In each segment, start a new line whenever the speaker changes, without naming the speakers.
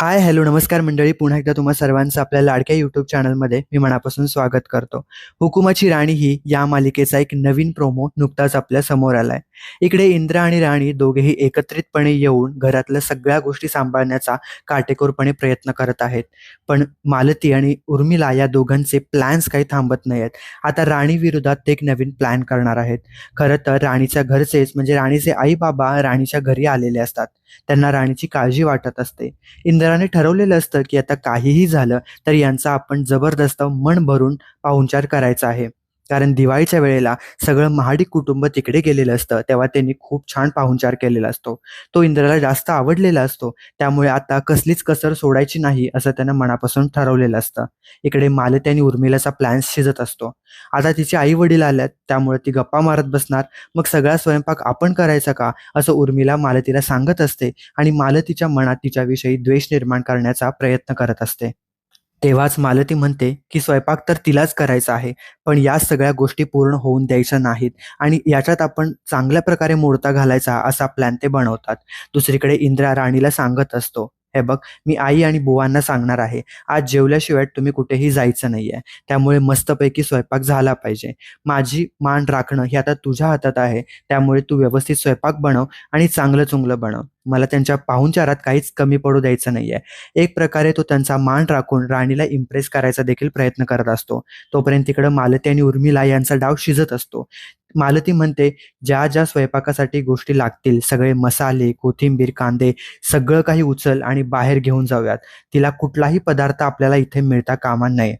Hi hello नमस्कार मंडळी. पुन्हा एकदा तुम्हा सर्वांचं आपल्या लाडक्या यूट्यूब चॅनलमध्ये मी मनापासून स्वागत करतो. हुकुमाची राणी ही या मालिकेचा एक नवीन प्रोमो नुकताच आपल्यासमोर आलाय. इकडे इंद्र आणि राणी दोघेही एकत्रितपणे येऊन घरातल्या सगळ्या गोष्टी सांभाळण्याचा काटेकोरपणे प्रयत्न करत आहेत. पण मालती आणि उर्मिला या दोघांचे प्लॅन्स काही थांबत नाहीत आता राणी विरोधात ते एक नवीन प्लॅन करणार आहेत. खरं तर राणीच्या घरचेच म्हणजे राणीचे आई बाबा राणीच्या घरी आलेले असतात. त्यांना राणीची काळजी वाटत असते. इंद्राने ठरवलेलं असतं की आता काहीही झालं तर यांचा आपण जबरदस्त मन भरून पाहुणचार करायचा आहे. कारण दिवाळीच्या वेळेला सगळं महाडी कुटुंब तिकडे गेलेलं असतं तेव्हा त्यांनी खूप छान पाहुणचार केलेला असतो. तो इंद्राला जास्त आवडलेला असतो त्यामुळे आता कसलीच कसर सोडायची नाही असं त्यानं मनापासून ठरवलेलं असतं. इकडे मालत्याने उर्मिलाचा प्लॅन शिजत असतो. आता तिचे आई वडील आल्यात त्यामुळे ती गप्पा मारत बसणार. मग सगळा स्वयंपाक आपण करायचा का? असं उर्मिला मालतीला सांगत असते आणि मालतीच्या मनात तिच्याविषयी द्वेष निर्माण करण्याचा प्रयत्न करत असते. तेव्हाच मालती म्हणते की स्वयंपाक तर तिलाच करायचा आहे पण या सगळ्या गोष्टी पूर्ण होऊन द्यायच्या नाहीत आणि याच्यात आपण चांगल्या प्रकारे मोडता घालायचा असा प्लॅन ते बनवतात. दुसरीकडे इंद्रा राणीला सांगत असतो हे बघ मी आई आणि बुवांना सांगणार आहे आज जेवल्याशिवाय तुम्ही कुठेही जायचं नाहीये. त्यामुळे मस्तपैकी स्वयंपाक झाला पाहिजे. माझी मान राखणं हे आता तुझ्या हातात आहे त्यामुळे तू व्यवस्थित स्वयंपाक बनव आणि चांगलं चुंगलं बनव. मला त्यांच्या पाहुणचारात काहीच कमी पडू द्यायचं नाहीये. एक प्रकारे तो त्यांचा मान राखून राणीला इम्प्रेस करायचा देखील प्रयत्न करत असतो. तोपर्यंत तिकडं मालती आणि उर्मिला यांचा डाव शिजत असतो. मालती म्हणते ज्या ज्या स्वयंपाकासाठी गोष्टी लागतील सगळे मसाले कोथिंबीर कांदे सगळं काही उचल आणि बाहेर घेऊन जाऊयात. तिला कुठलाही पदार्थ आपल्याला इथे मिळता कामा नये.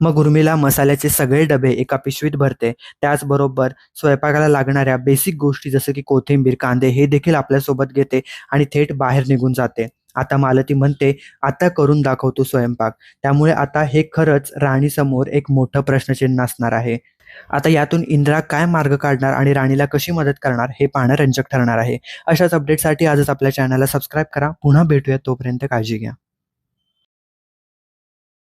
मग उर्मिला मसाल्याचे सगळे डबे एका पिशवीत भरते. त्याचबरोबर स्वयंपाकाला लागणाऱ्या बेसिक गोष्टी जसं की कोथिंबीर कांदे हे देखील आपल्यासोबत घेते आणि थेट बाहेर निघून जाते. आता मालती म्हणते आता करून दाखवतो स्वयंपाक. त्यामुळे आता हे खरंच राणीसमोर एक मोठं प्रश्नचिन्ह असणार आहे. आता यातून इंद्रा काय मार्ग काढणार आणि राणीला कशी मदत करणार हे पाहणं रंजक ठरणार आहे. अशाच अपडेटसाठी आजच आपल्या चॅनलला सबस्क्राईब करा. पुन्हा भेटूया तोपर्यंत काळजी घ्या.